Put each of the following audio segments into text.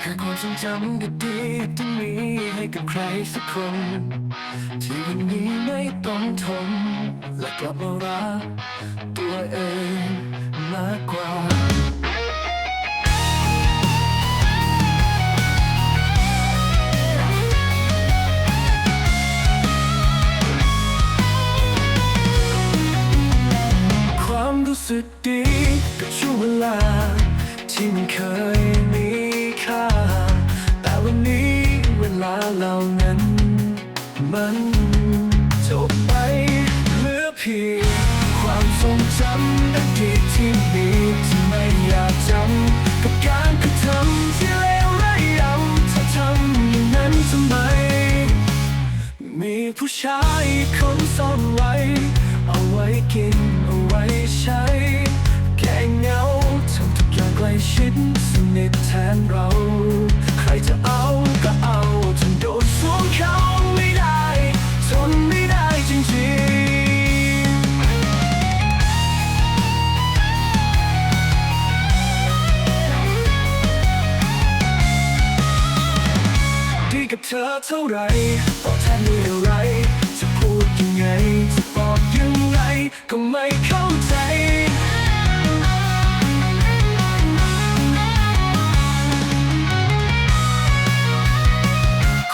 แค่ความทรงจำดีๆที่มีให้กับใครสักคน ที่วันนี้ไม่ต้องทนและกลับมารักตัวเอง ลาเหล่านั้น มันจบไปเหลือเพียงความทรงจำอดีตที่มีที่ไม่อยากจำกับการกระทำที่เลวร้ายยำถ้าทำอย่างนั้นทำไม มีผู้ชายคนซ่อนไว้ เอาไว้กินเอาไว้ใช้แค่เงาทำทุกอย่างใกล้ชิดสนิทแทนเรา กับเธอเท่าไรตอบแทนด้วยอะไร จะพูดยังไง จะบอกยังไง ก็ไม่เข้าใจ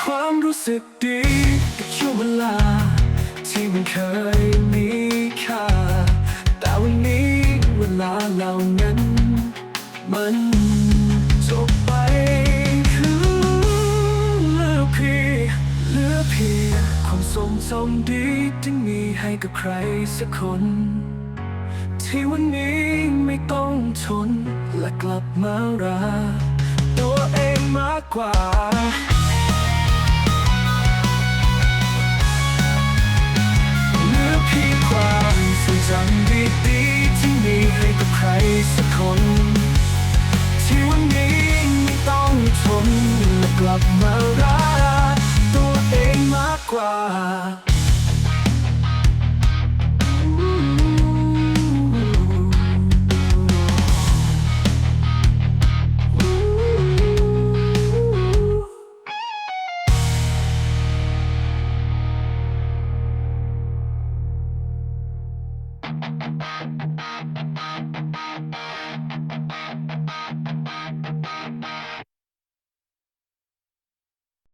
ความรู้สึกดีกับช่วงเวลา ที่มันเคยมีค่า แต่วันนี้เวลาเหล่านั้น มัน ทรงจำดีที่มีให้กับใครสักคน ที่วันนี้ไม่ต้องทนและกลับมารักตัวเองมากกว่าเหลือเพียงความทรงจำดีๆที่มีให้กับใครสักคนที่วันนี้ไม่ต้องทนและกลับมารั